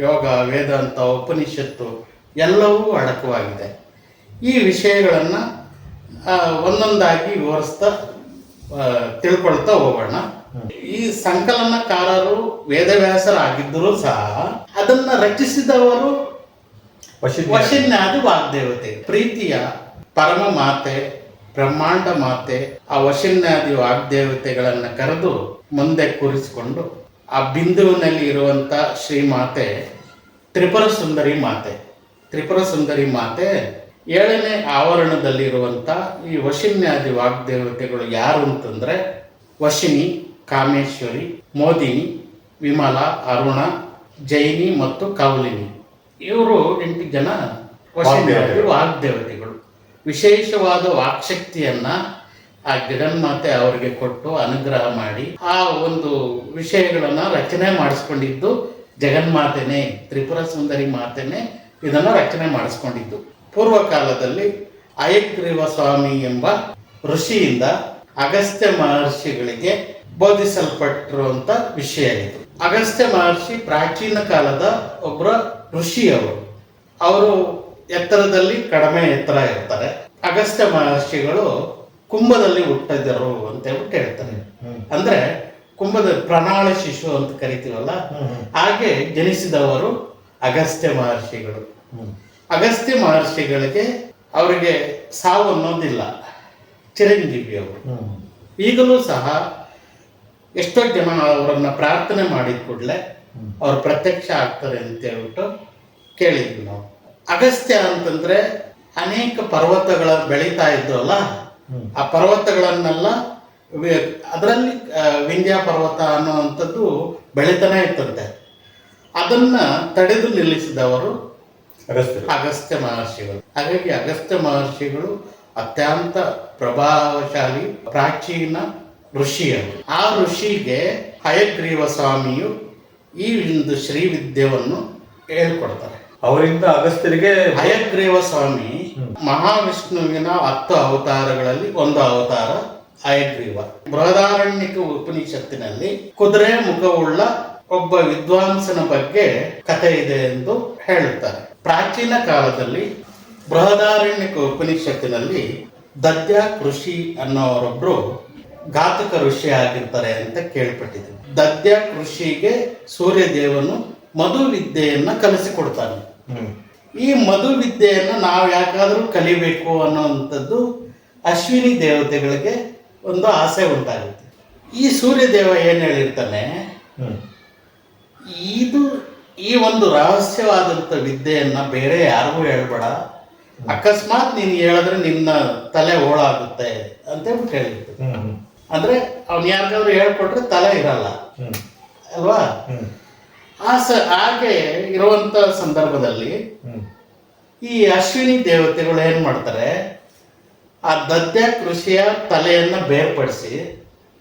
Speaker 2: ಯೋಗ ವೇದಾಂತ ಉಪನಿಷತ್ತು ಎಲ್ಲವೂ ಅಡಕವಾಗಿದೆ. ಈ ವಿಷಯಗಳನ್ನು ಒಂದೊಂದಾಗಿ ವಿವರಿಸ್ತಾ ತಿಳ್ಕೊಳ್ತಾ ಹೋಗೋಣ. ಈ ಸಂಕಲನಕಾರರು ವೇದವ್ಯಾಸರಾಗಿದ್ದರೂ ಸಹ ಅದನ್ನು ರಚಿಸಿದವರು
Speaker 1: ವಶಿನ್ಯ
Speaker 2: ವಶಿನ್ಯಾದಿ ವಾಗ್ದೇವತೆ. ಪ್ರೀತಿಯ ಪರಮ ಮಾತೆ ಬ್ರಹ್ಮಾಂಡ ಮಾತೆ ಆ ವಶಿನ್ಯಾದಿ ವಾಗ್ದೇವತೆಗಳನ್ನು ಕರೆದು ಮುಂದೆ ಕೂರಿಸಿಕೊಂಡು ಆ ಬಿಂದುವಿನಲ್ಲಿ ಇರುವಂತ ಶ್ರೀಮಾತೆ ತ್ರಿಪುರ ಸುಂದರಿ ಮಾತೆ. ತ್ರಿಪುರ ಸುಂದರಿ ಮಾತೆ ಏಳನೇ ಆವರಣದಲ್ಲಿರುವಂತ ಈ ವಶಿನ್ಯಾದಿ ವಾಗ್ದೇವತೆಗಳು ಯಾರು ಅಂತಂದ್ರೆ ವಶಿನಿ ಕಾಮೇಶ್ವರಿ ಮೋದಿನಿ ವಿಮಲ ಅರುಣ ಜೈನಿ ಮತ್ತು ಕೌಲಿನಿ. ಇವರು ಎಂಟು ಜನ ವಶಿನ್ಯಾದಿ ವಾಗ್ದೇವತೆಗಳು. ವಿಶೇಷವಾದ ವಾಕ್ಶಕ್ತಿಯನ್ನ ಆ ಜಗನ್ಮಾತೆ ಅವರಿಗೆ ಕೊಟ್ಟು ಅನುಗ್ರಹ ಮಾಡಿ ಆ ಒಂದು ವಿಷಯಗಳನ್ನ ರಚನೆ ಮಾಡಿಸ್ಕೊಂಡಿದ್ದು ಜಗನ್ಮಾತೆನೇ ತ್ರಿಪುರ ಸುಂದರಿ ಮಾತೆನೇ ಇದನ್ನ ರಚನೆ ಮಾಡಿಸ್ಕೊಂಡಿದ್ದು. ಪೂರ್ವ ಕಾಲದಲ್ಲಿ ಅಯಗ್ರೀವ ಸ್ವಾಮಿ ಎಂಬ ಋಷಿಯಿಂದ ಅಗಸ್ತ್ಯ ಮಹರ್ಷಿಗಳಿಗೆ ಬೋಧಿಸಲ್ಪಟ್ಟಿರುವಂತ ವಿಷಯ ಇದು. ಅಗಸ್ತ್ಯ ಮಹರ್ಷಿ ಪ್ರಾಚೀನ ಕಾಲದ ಒಬ್ಬ ಋಷಿಯವರು. ಅವರು ಎತ್ತರದಲ್ಲಿ ಕಡಿಮೆ ಎತ್ತರ ಇರ್ತಾರೆ. ಅಗಸ್ತ್ಯ ಮಹರ್ಷಿಗಳು ಕುಂಭದಲ್ಲಿ ಹುಟ್ಟಿದರು ಅಂತ ಹೇಳ್ಬಿಟ್ಟು ಹೇಳ್ತಾರೆ. ಅಂದ್ರೆ ಕುಂಭದ ಪ್ರಣಾಳ ಶಿಶು ಅಂತ ಕರಿತೀವಲ್ಲ? ಹಾಗೆ ಜನಿಸಿದವರು ಅಗಸ್ತ್ಯ ಮಹರ್ಷಿಗಳು. ಅಗಸ್ತ್ಯ ಮಹರ್ಷಿಗಳಿಗೆ ಅವರಿಗೆ ಸಾವು ಅನ್ನೋದಿಲ್ಲ. ಚಿರಂಜೀವಿ ಅವರು. ಈಗಲೂ ಸಹ ಎಷ್ಟೋ ಜನ ಅವರನ್ನ ಪ್ರಾರ್ಥನೆ ಮಾಡಿದ ಕೂಡಲೇ ಅವ್ರು ಪ್ರತ್ಯಕ್ಷ ಆಗ್ತಾರೆ ಅಂತ ಹೇಳ್ಬಿಟ್ಟು ಕೇಳಿದ್ವಿ ನಾವು. ಅಗಸ್ತ್ಯ ಅಂತಂದ್ರೆ ಅನೇಕ ಪರ್ವತಗಳ ಬೆಳೀತಾ
Speaker 1: ಇದ್ರಲ್ಲ.
Speaker 2: ಆ ಪರ್ವತಗಳನ್ನೆಲ್ಲ ಅದರಲ್ಲಿ ವಿಂಧ್ಯ ಪರ್ವತ ಅನ್ನುವಂಥದ್ದು ಬೆಳೀತಾನೆ ಇರ್ತಂತೆ ಅದನ್ನ ತಡೆದು ನಿಲ್ಲಿಸಿದವರು ಅಗಸ್ತ್ಯ ಮಹರ್ಷಿಗಳು. ಹಾಗಾಗಿ ಅಗಸ್ತ್ಯ ಮಹರ್ಷಿಗಳು ಅತ್ಯಂತ ಪ್ರಭಾವಶಾಲಿ ಪ್ರಾಚೀನ ಋಷಿಯರು. ಆ ಋಷಿಗೆ ಹಯಗ್ರೀವ ಸ್ವಾಮಿಯು ಈ ಒಂದು ಶ್ರೀವಿದ್ಯವನ್ನು ಹೇಳ್ಕೊಡ್ತಾರೆ.
Speaker 1: ಅವರಿಂದ ಅಗಸ್ತ್ಯರಿಗೆ
Speaker 2: ಹಯಗ್ರೀವ ಸ್ವಾಮಿ ಮಹಾವಿಷ್ಣುವಿನ ಹತ್ತು ಅವತಾರಗಳಲ್ಲಿ ಒಂದು ಅವತಾರ ಹಯಗ್ರೀವ. ಬೃಹದಾರಣ್ಯಕ ಉಪನಿಷತ್ತಿನಲ್ಲಿ ಕುದುರೆ ಮುಖವುಳ್ಳ ಒಬ್ಬ ವಿದ್ವಾಂಸನ ಬಗ್ಗೆ ಕಥೆ ಇದೆ ಎಂದು ಹೇಳುತ್ತಾರೆ. ಪ್ರಾಚೀನ ಕಾಲದಲ್ಲಿ ಬೃಹದಾರಣ್ಯಕ ಉಪನಿಷತ್ತಿನಲ್ಲಿ ದದ್ಯ ಕೃಷಿ ಅನ್ನೋರೊಬ್ರು ಘಾತಕ ಋಷಿ ಆಗಿರ್ತಾರೆ ಅಂತ ಕೇಳ್ಪಟ್ಟಿದೆ ದದ್ಯ ಕೃಷಿಗೆ ಸೂರ್ಯದೇವನು ಮಧು ವಿದ್ಯೆಯನ್ನ ಕಲಿಸಿಕೊಡ್ತಾನೆ. ಈ ಮಧು ವಿದ್ಯೆಯನ್ನು ನಾವು ಯಾಕಾದರೂ ಕಲಿಬೇಕು ಅನ್ನೋವಂಥದ್ದು ಅಶ್ವಿನಿ ದೇವತೆಗಳಿಗೆ ಒಂದು ಆಸೆ ಉಂಟಾಗುತ್ತೆ. ಈ ಸೂರ್ಯದೇವ ಏನು ಹೇಳಿರ್ತಾನೆ? ಇದು ಈ ಒಂದು ರಹಸ್ಯವಾದಂಥ ವಿದ್ಯೆಯನ್ನು ಬೇರೆ ಯಾರಿಗೂ ಹೇಳಬೇಡ. ಅಕಸ್ಮಾತ್ ನೀನು ಹೇಳಿದ್ರೆ ನಿನ್ನ ತಲೆ ಓಳಾಗುತ್ತೆ ಅಂತ ಹೇಳ್ಬಿಟ್ಟು ಅಂದರೆ ಅವ್ನು ಯಾರಿಗಾದ್ರು ಹೇಳ್ಕೊಟ್ರೆ ತಲೆ ಇರಲ್ಲ. ಅಲ್ವಾ? ಆ ಸ ಹಾಗೆ ಇರುವಂತ ಸಂದರ್ಭದಲ್ಲಿ ಈ ಅಶ್ವಿನಿ ದೇವತೆಗಳು ಏನು ಮಾಡ್ತಾರೆ? ಆ ದದ್ಯ ಕೃಷಿಯ ತಲೆಯನ್ನು ಬೇರ್ಪಡಿಸಿ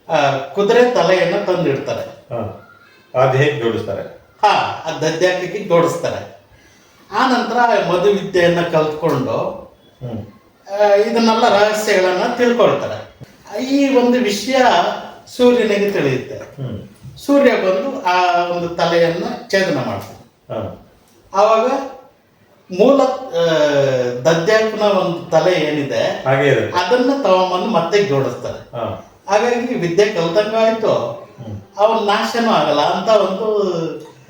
Speaker 2: ಆ ಕುದುರೆ ತಲೆಯನ್ನು ತಂದಿಡ್ತಾರೆ.
Speaker 1: ಅದು ಹೇಗೆ ಜೋಡಿಸ್ತಾರೆ?
Speaker 2: ಹಾ ಆ ದದ್ಯಾಕಿಗೆ ಜೋಡಿಸ್ತಾರೆ. ಆ ನಂತರ ಮಧು ವಿದ್ಯೆಯನ್ನ ಕಲ್ತ್ಕೊಂಡು ಇದನ್ನೆಲ್ಲ ರಹಸ್ಯಗಳನ್ನು ತಿಳ್ಕೊಳ್ತಾರೆ. ಈ ಒಂದು ವಿಷಯ ಸೂರ್ಯನಿಗೆ ತಿಳಿಯುತ್ತೆ. ಸೂರ್ಯ ಬಂದು ಆ ಒಂದು ತಲೆಯನ್ನು ಛೇದನ ಮಾಡ್ತಾನೆ ಆವಾಗ ಮೂಲ ದದ್ಯಾಕನ ಒಂದು ತಲೆ ಏನಿದೆ ಅದನ್ನ ತಗೊಂಬಂದು ಮತ್ತೆ ಜೋಡಿಸ್ತಾರೆ.
Speaker 1: ಹಾ.
Speaker 2: ಹಾಗಾಗಿ ವಿದ್ಯೆ ಕಲ್ತಂಗ ಆಯ್ತು.
Speaker 1: ಅವ್ರ
Speaker 2: ಅವನ್ ನಾಶನೂ ಆಗಲ್ಲ ಅಂತ ಒಂದು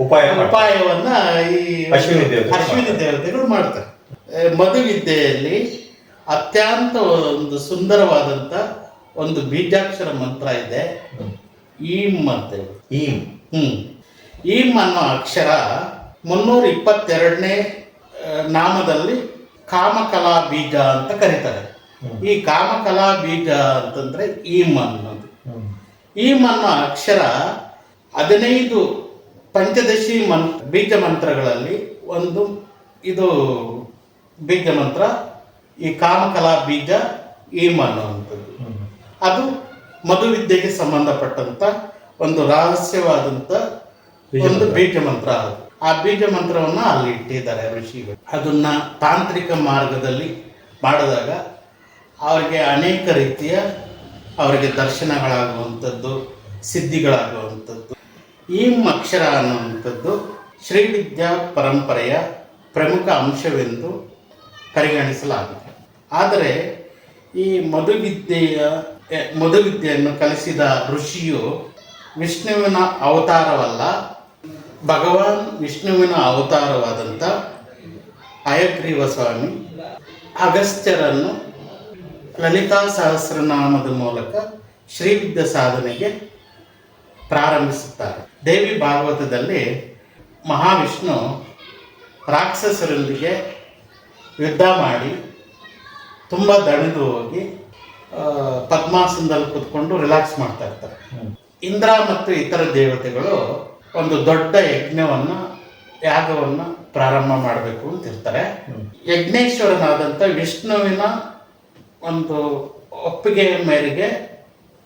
Speaker 1: ಉಪಾಯ
Speaker 2: ಉಪಾಯವನ್ನ ಈ
Speaker 1: ಅಶ್ವಿನಿ ದೇವತೆಗಳು
Speaker 2: ಅಶ್ವಿನಿ
Speaker 1: ಮಾಡ್ತಾರೆ.
Speaker 2: ದೇವತೆಗಳು ಮಾಡ್ತಾರೆ. ಆ, ಮಧು ವಿದ್ಯೆಯಲ್ಲಿ ಅತ್ಯಂತ ಒಂದು ಸುಂದರವಾದಂತ ಒಂದು ಬೀಜಾಕ್ಷರ ಮಂತ್ರ ಇದೆ. ಈಮ್ ಅಂತೇಳಿ
Speaker 1: ಈಮ್.
Speaker 2: ಹ್ಮ್. ಈಮ್ ಅನ್ನೋ ಅಕ್ಷರ ಮುನ್ನೂರ ಇಪ್ಪತ್ತೆರಡನೇ ನಾಮದಲ್ಲಿ ಕಾಮಕಲಾ ಬೀಜ ಅಂತ ಕರೀತಾರೆ. ಈ ಕಾಮಕಲಾ ಬೀಜ ಅಂತಂದ್ರೆ ಈಮ್ ಅನ್ನೋದು
Speaker 1: ಈ
Speaker 2: ಈಮ್ ಅನ್ನೋ ಅಕ್ಷರ ಹದಿನೈದು ಪಂಚದಶಿ ಮನ್ ಬೀಜ ಮಂತ್ರಗಳಲ್ಲಿ ಒಂದು ಇದು ಬೀಜ ಮಂತ್ರ ಈ ಕಾಮಕಲಾ ಬೀಜ ಈಮ್ ಅನ್ನುವಂಥದ್ದು ಅದು ಮಧುವಿದ್ಯೆಗೆ ಸಂಬಂಧಪಟ್ಟಂತ ಒಂದು ರಹಸ್ಯವಾದಂತ ಒಂದು ಬೀಜ ಮಂತ್ರ ಅದು. ಆ ಬೀಜ ಮಂತ್ರವನ್ನ ಅಲ್ಲಿ ಇಟ್ಟಿದ್ದಾರೆ ಋಷಿಗಳು. ಅದನ್ನ ತಾಂತ್ರಿಕ ಮಾರ್ಗದಲ್ಲಿ ಮಾಡಿದಾಗ ಅವರಿಗೆ ಅನೇಕ ರೀತಿಯ ಅವರಿಗೆ ದರ್ಶನಗಳಾಗುವಂಥದ್ದು, ಸಿದ್ಧಿಗಳಾಗುವಂಥದ್ದು. ಈ ಅಕ್ಷರ ಅನ್ನುವಂಥದ್ದು ಶ್ರೀವಿದ್ಯಾ ಪರಂಪರೆಯ ಪ್ರಮುಖ ಅಂಶವೆಂದು ಪರಿಗಣಿಸಲಾಗಿದೆ. ಆದರೆ ಈ ಮಧುವಿದ್ಯೆಯ ಮಧುವಿದ್ಯೆಯನ್ನು ಕಲಿಸಿದ ಋಷಿಯು ವಿಷ್ಣುವಿನ ಅವತಾರವಲ್ಲ, ಭಗವಾನ್ ವಿಷ್ಣುವಿನ ಅವತಾರವಾದಂಥ ಅಯಗ್ರೀವ ಸ್ವಾಮಿ ಅಗಸ್ತ್ಯರನ್ನು ಲಲಿತಾ ಸಹಸ್ರನಾಮದ ಮೂಲಕ ಶ್ರೀವಿದ್ಯ ಸಾಧನೆಗೆ ಪ್ರಾರಂಭಿಸುತ್ತಾರೆ. ದೇವಿ ಭಾಗವತದಲ್ಲಿ ಮಹಾವಿಷ್ಣು ರಾಕ್ಷಸರೊಂದಿಗೆ ಯುದ್ಧ ಮಾಡಿ ತುಂಬ ದಣಿದು ಹೋಗಿ ಪದ್ಮಾಸನದಲ್ಲಿ ಕೂತ್ಕೊಂಡು ರಿಲ್ಯಾಕ್ಸ್ ಮಾಡ್ತಾ ಇರ್ತಾರೆ. ಇಂದ್ರ ಮತ್ತು ಇತರ ದೇವತೆಗಳು ಒಂದು ದೊಡ್ಡ ಯಜ್ಞವನ್ನು ಯಾಗವನ್ನು ಪ್ರಾರಂಭ ಮಾಡಬೇಕು ಅಂತ ಇರ್ತಾರೆ. ಯಜ್ಞೇಶ್ವರನಾದಂಥ ವಿಷ್ಣುವಿನ ಒಂದು ಒಪ್ಪಿಗೆ ಮೇರೆಗೆ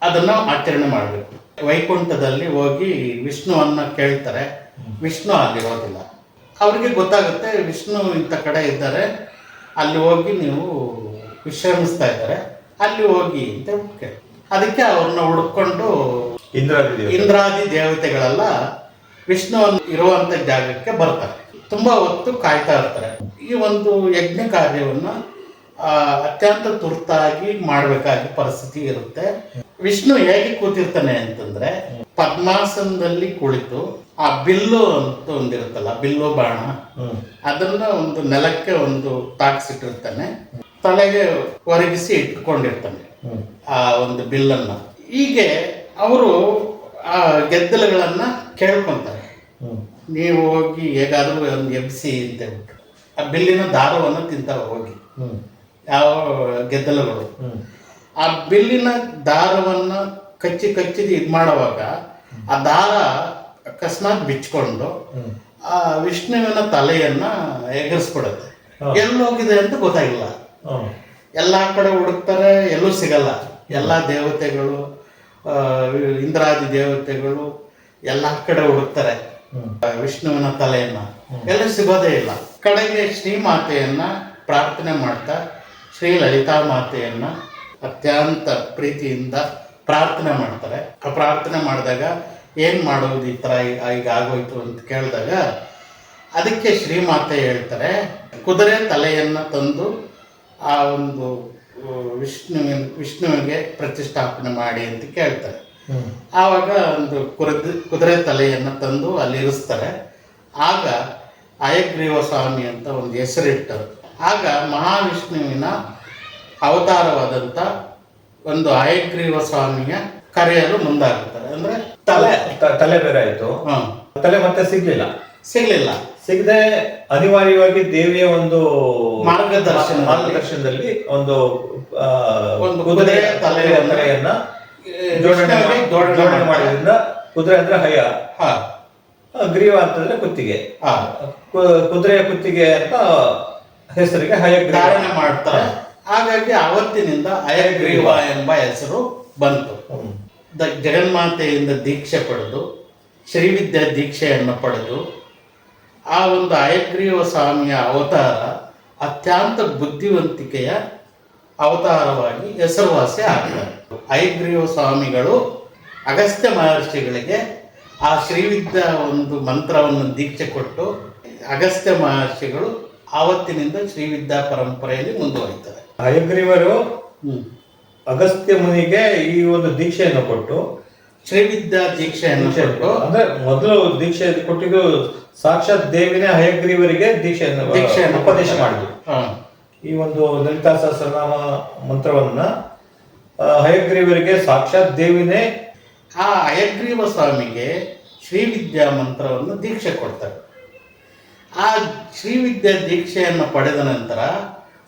Speaker 2: ಅದನ್ನು ಆಚರಣೆ ಮಾಡಬೇಕು. ವೈಕುಂಠದಲ್ಲಿ ಹೋಗಿ ವಿಷ್ಣುವನ್ನ ಕೇಳ್ತಾರೆ. ವಿಷ್ಣು ಅಲ್ಲಿರೋದಿಲ್ಲ ಅವ್ರಿಗೆ ಗೊತ್ತಾಗುತ್ತೆ ವಿಷ್ಣು ಇಂಥ ಕಡೆ ಇದ್ದಾರೆ. ಅಲ್ಲಿ ಹೋಗಿ ನೀವು ವಿಶ್ರಮಿಸ್ತಾ ಇದ್ದಾರೆ. ಅಲ್ಲಿ ಹೋಗಿ ಅಂತ ಕೇಳಿ ಅದಕ್ಕೆ ಅವ್ರನ್ನ ಹುಡ್ಕೊಂಡು
Speaker 1: ಇಂದ್ರಾದಿ
Speaker 2: ಇಂದ್ರಾದಿ ದೇವತೆಗಳೆಲ್ಲ ವಿಷ್ಣುವನ್ನು ಇರುವಂತ ಜಾಗಕ್ಕೆ ಬರ್ತಾರೆ. ತುಂಬಾ ಹೊತ್ತು ಕಾಯ್ತಾ ಇರ್ತಾರೆ. ಈ ಒಂದು ಯಜ್ಞ ಕಾರ್ಯವನ್ನ ಅತ್ಯಂತ ತುರ್ತಾಗಿ ಮಾಡಬೇಕಾಗಿ ಪರಿಸ್ಥಿತಿ ಇರುತ್ತೆ. ವಿಷ್ಣು ಹೇಗೆ ಕೂತಿರ್ತಾನೆ ಅಂತಂದ್ರೆ ಪದ್ಮಾಸನದಲ್ಲಿ ಕುಳಿತು ಆ ಬಿಲ್ಲು ಅಂತ ಒಂದಿರುತ್ತಲ್ಲ ಬಿಲ್ಲು ಬಾಣ ಅದನ್ನ ಒಂದು ನೆಲಕ್ಕೆ ಒಂದು ತಾಕ್ಸಿಟ್ಟಿರ್ತಾನೆ ತಲೆಗೆ ಒರಗಿಸಿ ಇಟ್ಕೊಂಡಿರ್ತಾನೆ ಆ ಒಂದು ಬಿಲ್ಲನ್ನ. ಹೀಗೆ ಅವರು ಆ ಗೆದ್ದಲುಗಳನ್ನ ಕೇಳ್ಕೊಂತಾರೆ. ನೀವು ಹೋಗಿ ಹೇಗಾದ್ರೂ ಒಂದು ಎಬ್ಸಿ ಅಂತ ಹೇಳ್ಬಿಟ್ಟು ಆ ಬಿಲ್ಲಿನ ದಾರವನ್ನು ತಿಂತಾ ಹೋಗಿ. ಯಾವ ಗೆದ್ದಲುಗಳು ಆ ಬಿಲ್ಲಿನ ದಾರವನ್ನ ಕಚ್ಚಿ ಕಚ್ಚಿ ಇದು ಮಾಡುವಾಗ ಆ ದಾರ ಅಕಸ್ಮಾತ್ ಬಿಚ್ಕೊಂಡು ಆ ವಿಷ್ಣುವಿನ ತಲೆಯನ್ನ ಎಗರಿಸ್ಬಿಡುತ್ತೆ.
Speaker 1: ಹಾ.
Speaker 2: ಎಲ್ಲೋಗಿದೆ ಅಂತ ಗೊತ್ತಾಗಿಲ್ಲ. ಎಲ್ಲ ಕಡೆ ಹುಡುಕ್ತಾರೆ ಎಲ್ಲೂ ಸಿಗಲ್ಲ. ಎಲ್ಲ ದೇವತೆಗಳು ಇಂದ್ರಾದಿ ದೇವತೆಗಳು ಎಲ್ಲ ಕಡೆ ಹುಡುಕ್ತಾರೆ. ವಿಷ್ಣುವಿನ ತಲೆಯನ್ನ. ಎಲ್ಲೂ ಸಿಗೋದೇ ಇಲ್ಲ. ಕಡೆಗೆ ಶ್ರೀಮಾತೆಯನ್ನ ಪ್ರಾರ್ಥನೆ ಮಾಡ್ತಾ ಶ್ರೀ ಲಲಿತಾ ಮಾತೆಯನ್ನ ಅತ್ಯಂತ ಪ್ರೀತಿಯಿಂದ ಪ್ರಾರ್ಥನೆ ಮಾಡ್ತಾರೆ. ಆ ಪ್ರಾರ್ಥನೆ ಮಾಡಿದಾಗ ಏನ್ ಮಾಡೋದು ಈ ಥರ ಈಗ ಈಗ ಆಗೋಯ್ತು ಅಂತ ಕೇಳಿದಾಗ ಅದಕ್ಕೆ ಶ್ರೀಮಾತೆ ಹೇಳ್ತಾರೆ ಕುದುರೆ ತಲೆಯನ್ನ ತಂದು ಆ ಒಂದು ವಿಷ್ಣುವಿನ ವಿಷ್ಣುವಿಗೆ ಪ್ರತಿಷ್ಠಾಪನೆ ಮಾಡಿ ಅಂತ ಕೇಳ್ತಾರೆ. ಆವಾಗ ಒಂದು ಕುರದ ಕುದುರೆ ತಲೆಯನ್ನು ತಂದು ಅಲ್ಲಿ ಇರಿಸ್ತಾರೆ. ಆಗ ಅಯಗ್ರೀವ ಸ್ವಾಮಿ ಅಂತ ಒಂದು ಹೆಸರಿಟ್ಟರು. ಆಗ ಮಹಾವಿಷ್ಣುವಿನ ಅವತಾರವಾದಂಥ ಒಂದು ಆಯಗ್ರೀವ ಸ್ವಾಮಿಯ ಕರೆಯಲು ಮುಂದಾಗುತ್ತಾರೆ ಅಂದ್ರೆ ತಲೆ
Speaker 1: ತಲೆ ಬೇರೆ ಆಯ್ತು. ತಲೆ ಮತ್ತೆ ಸಿಗ್ಲಿಲ್ಲ.
Speaker 2: ಸಿಗ್ಲಿಲ್ಲ.
Speaker 1: ಸಿಗದೆ ಅನಿವಾರ್ಯವಾಗಿ ದೇವಿಯ ಒಂದು
Speaker 2: ಮಾರ್ಗದರ್ಶನ.
Speaker 1: ಮಾರ್ಗದರ್ಶನದಲ್ಲಿ ಒಂದು ಕುದುರೆ
Speaker 2: ತಲೆ
Speaker 1: ಅಂದ್ರೆಯನ್ನ
Speaker 2: ತಲೆಯನ್ನು
Speaker 1: ಜೋಡಣೆ ಮಾಡೋದ್ರಿಂದ ಕುದುರೆ ಅಂದ್ರೆ ಹಯ. ಗ್ರೀವ ಅಂತಂದ್ರೆ ಕುತ್ತಿಗೆ. ಕುದುರೆಯ ಕುತ್ತಿಗೆ ಅಂತ ಹೆಸರಿಗೆ ಹಯ
Speaker 2: ಧಾರಣೆ ಮಾಡ್ತಾರೆ. ಹಾಗಾಗಿ ಆವತ್ತಿನಿಂದ ಅಯಗ್ರೀವ ಎಂಬ ಹೆಸರು ಬಂತು. ದ- ಜಗನ್ಮಾತೆಯಿಂದ ದೀಕ್ಷೆ ಪಡೆದು, ಶ್ರೀವಿದ್ಯಾ ದೀಕ್ಷೆಯನ್ನು ಪಡೆದು, ಆ ಒಂದು ಅಯಗ್ರೀವ ಸ್ವಾಮಿಯ ಅವತಾರ ಅತ್ಯಂತ ಬುದ್ಧಿವಂತಿಕೆಯ ಅವತಾರವಾಗಿ ಹೆಸರುವಾಸಿ ಆಗ್ತಾರೆ. ಅಯಗ್ರೀವ ಸ್ವಾಮಿಗಳು ಅಗಸ್ತ್ಯ ಮಹರ್ಷಿಗಳಿಗೆ ಆ ಶ್ರೀವಿದ್ಯಾ ಒಂದು ಮಂತ್ರವನ್ನು ದೀಕ್ಷೆ ಕೊಟ್ಟು ಅಗಸ್ತ್ಯ ಮಹರ್ಷಿಗಳು ಆವತ್ತಿನಿಂದ ಶ್ರೀವಿದ್ಯಾ ಪರಂಪರೆಯಲ್ಲಿ ಮುಂದುವರಿತಾರೆ.
Speaker 1: ಹಯಗ್ರೀವರು ಅಗಸ್ತ್ಯ ಮುನಿಗೆ ಈ ಒಂದು ದೀಕ್ಷೆಯನ್ನು ಕೊಟ್ಟು
Speaker 2: ಶ್ರೀವಿದ್ಯ ದೀಕ್ಷೆಯನ್ನು ಕೊಟ್ಟು.
Speaker 1: ಅಂದ್ರೆ ಮೊದಲು ದೀಕ್ಷೆ ಕೊಟ್ಟಿದ್ದು ಸಾಕ್ಷಾತ್ ದೇವಿನೇ ಹಯಗ್ರೀವರಿಗೆ ದೀಕ್ಷೆಯನ್ನು
Speaker 2: ದೀಕ್ಷೆಯನ್ನು
Speaker 1: ಉಪದೇಶ ಮಾಡಿದ್ರು.
Speaker 2: ಹಾ.
Speaker 1: ಈ ಒಂದು ಲಲಿತಾ ಸಹಸ್ರನಾಮ ಮಂತ್ರವನ್ನ ಹಯಗ್ರೀವರಿಗೆ ಸಾಕ್ಷಾತ್ ದೇವಿನೇ
Speaker 2: ಆ ಹಯಗ್ರೀವ ಸ್ವಾಮಿಗೆ ಶ್ರೀವಿದ್ಯಾ ಮಂತ್ರವನ್ನು ದೀಕ್ಷೆ ಕೊಡ್ತಾರೆ. ಆ ಶ್ರೀವಿದ್ಯಾ ದೀಕ್ಷೆಯನ್ನು ಪಡೆದ ನಂತರ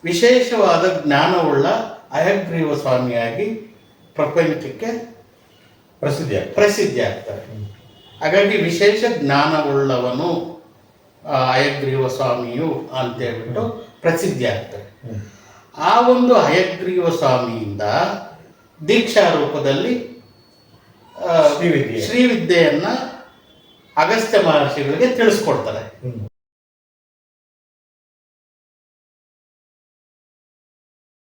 Speaker 2: ವಿಶೇಷವಾದ ಜ್ಞಾನವುಳ್ಳ ಅಯಗ್ರೀವ ಸ್ವಾಮಿಯಾಗಿ ಪ್ರಪಂಚಕ್ಕೆ
Speaker 1: ಪ್ರಸಿದ್ಧಿ
Speaker 2: ಪ್ರಸಿದ್ಧಿ ಆಗ್ತಾರೆ ಹಾಗಾಗಿ ವಿಶೇಷ ಜ್ಞಾನವುಳ್ಳವನು ಅಯಗ್ರೀವ ಸ್ವಾಮಿಯು ಅಂತೇಳ್ಬಿಟ್ಟು ಪ್ರಸಿದ್ಧಿ ಆಗ್ತಾರೆ ಆ ಒಂದು ಅಯಗ್ರೀವ ಸ್ವಾಮಿಯಿಂದ ದೀಕ್ಷಾ ರೂಪದಲ್ಲಿ. ಶ್ರೀವಿದ್ಯೆಯನ್ನ ಅಗಸ್ತ್ಯ ಮಹರ್ಷಿಗಳಿಗೆ ತಿಳಿಸ್ಕೊಡ್ತಾರೆ.